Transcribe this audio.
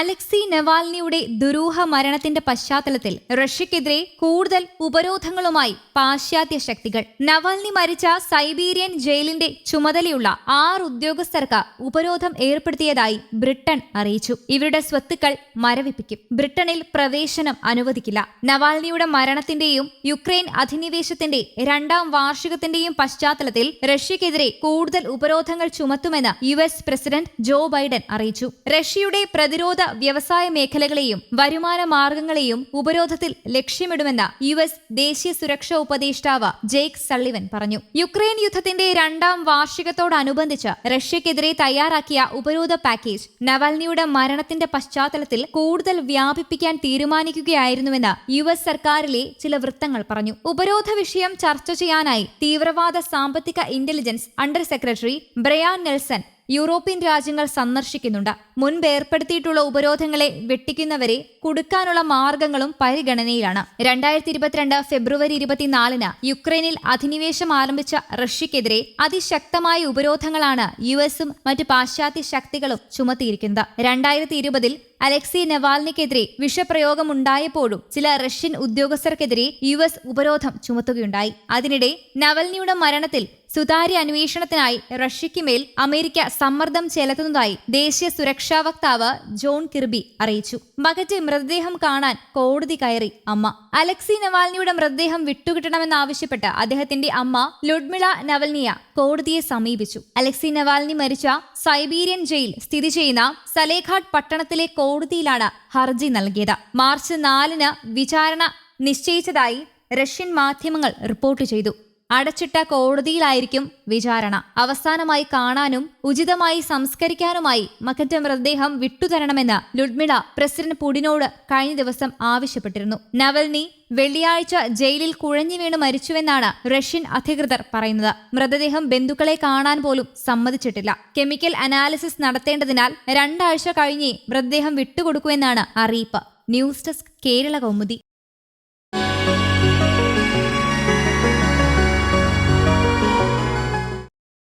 Alexei നവാൽനിയുടെ ദുരൂഹ മരണത്തിന്റെ പശ്ചാത്തലത്തിൽ റഷ്യക്കെതിരെ കൂടുതൽ ഉപരോധങ്ങളുമായി പാശ്ചാത്യ ശക്തികൾ. നവാൽനി മരിച്ച സൈബീരിയൻ ജയിലിന്റെ ചുമതലയുള്ള ആറ് ഉദ്യോഗസ്ഥർക്ക് ഉപരോധം ഏർപ്പെടുത്തിയതായി ബ്രിട്ടൻ അറിയിച്ചു. ഇവരുടെ സ്വത്തുക്കൾ മരവിപ്പിക്കും. ബ്രിട്ടനിൽ പ്രവേശനം അനുവദിക്കില്ല. നവാൽനിയുടെ മരണത്തിന്റെയും യുക്രൈൻ അധിനിവേശത്തിന്റെ രണ്ടാം വാർഷികത്തിന്റെയും പശ്ചാത്തലത്തിൽ റഷ്യക്കെതിരെ കൂടുതൽ ഉപരോധങ്ങൾ ചുമത്തുമെന്ന് U S president Joe Biden അറിയിച്ചു. റഷ്യയുടെ പ്രതിരോധ വ്യവസായ മേഖലകളെയും വരുമാന മാർഗങ്ങളെയും ഉപരോധത്തിൽ ലക്ഷ്യമിടുമെന്ന് യു എസ് ദേശീയ സുരക്ഷാ ഉപദേഷ്ടാവ് ജെയ്ക് സള്ളിവൻ പറഞ്ഞു. യുക്രൈൻ യുദ്ധത്തിന്റെ രണ്ടാം വാർഷികത്തോടനുബന്ധിച്ച് റഷ്യക്കെതിരെ തയ്യാറാക്കിയ ഉപരോധ പാക്കേജ് നവാൽനിയുടെ മരണത്തിന്റെ പശ്ചാത്തലത്തിൽ കൂടുതൽ വ്യാപിപ്പിക്കാൻ തീരുമാനിക്കുകയായിരുന്നുവെന്ന് യു എസ് സർക്കാരിലെ ചില വൃത്തങ്ങൾ പറഞ്ഞു. ഉപരോധ വിഷയം ചർച്ച ചെയ്യാനായി തീവ്രവാദ സാമ്പത്തിക intelligence under secretary Brian Nelson European രാജ്യങ്ങൾ സന്ദർശിക്കുന്നുണ്ട്. മുൻപ് ഏർപ്പെടുത്തിയിട്ടുള്ള ഉപരോധങ്ങളെ വെട്ടിക്കുന്നവരെ കുടുക്കാനുള്ള മാർഗങ്ങളും പരിഗണനയിലാണ്. രണ്ടായിരത്തി ഇരുപത്തിരണ്ട് ഫെബ്രുവരി ഇരുപത്തിനാലിന് യുക്രൈനിൽ അധിനിവേശം ആരംഭിച്ച റഷ്യക്കെതിരെ അതിശക്തമായ ഉപരോധങ്ങളാണ് യു എസും മറ്റ് പാശ്ചാത്യ ശക്തികളും ചുമത്തിയിരിക്കുന്നത്. രണ്ടായിരത്തി ഇരുപതിൽ അലക്സി നവാൽനിക്കെതിരെ വിഷപ്രയോഗമുണ്ടായപ്പോഴും ചില റഷ്യൻ ഉദ്യോഗസ്ഥർക്കെതിരെ യു എസ് ഉപരോധം ചുമത്തുകയുണ്ടായി. അതിനിടെ നവൽനിയുടെ മരണത്തിൽ സുതാര്യ അന്വേഷണത്തിനായി റഷ്യയ്ക്ക് മേൽ അമേരിക്ക സമ്മർദ്ദം ചെലുത്തുന്നതായി ദേശീയ സുരക്ഷാ വക്താവ് ജോൺ കിർബി അറിയിച്ചു. മകന്റെ മൃതദേഹം കാണാൻ കോടതി കയറി അമ്മ. അലക്സി നവാൽനിയുടെ മൃതദേഹം വിട്ടുകിട്ടണമെന്നാവശ്യപ്പെട്ട് അദ്ദേഹത്തിന്റെ അമ്മ ലുഡ്മിള നവൽനിയ കോടതിയെ സമീപിച്ചു. അലക്സി നവാൽനി മരിച്ച സൈബീരിയൻ ജയിൽ സ്ഥിതി ചെയ്യുന്ന സലേഘാട്ട് പട്ടണത്തിലെ കോടതിയിലാണ് ഹർജി നൽകിയത്. മാർച്ച് നാലിന് വിചാരണ നിശ്ചയിച്ചതായി റഷ്യൻ മാധ്യമങ്ങൾ റിപ്പോർട്ട് ചെയ്തു. അടച്ചിട്ട കോടതിയിലായിരിക്കും വിചാരണ. അവസാനമായി കാണാനും ഉചിതമായി സംസ്കരിക്കാനുമായി മകന്റെ മൃതദേഹം വിട്ടുതരണമെന്ന് ലുഡ്മിള പ്രസിഡന്റ് പുടിനോട് കഴിഞ്ഞ ദിവസം ആവശ്യപ്പെട്ടിരുന്നു. നവൽനി വെള്ളിയാഴ്ച ജയിലിൽ കുഴഞ്ഞു വീണ് മരിച്ചുവെന്നാണ് റഷ്യൻ അധികൃതർ പറയുന്നത്. മൃതദേഹം ബന്ധുക്കളെ കാണാൻ പോലും സമ്മതിച്ചിട്ടില്ല. കെമിക്കൽ അനാലിസിസ് നടത്തേണ്ടതിനാൽ രണ്ടാഴ്ച കഴിഞ്ഞേ മൃതദേഹം വിട്ടുകൊടുക്കുമെന്നാണ് അറിയിപ്പ്. News desk Kerala Kaumudi.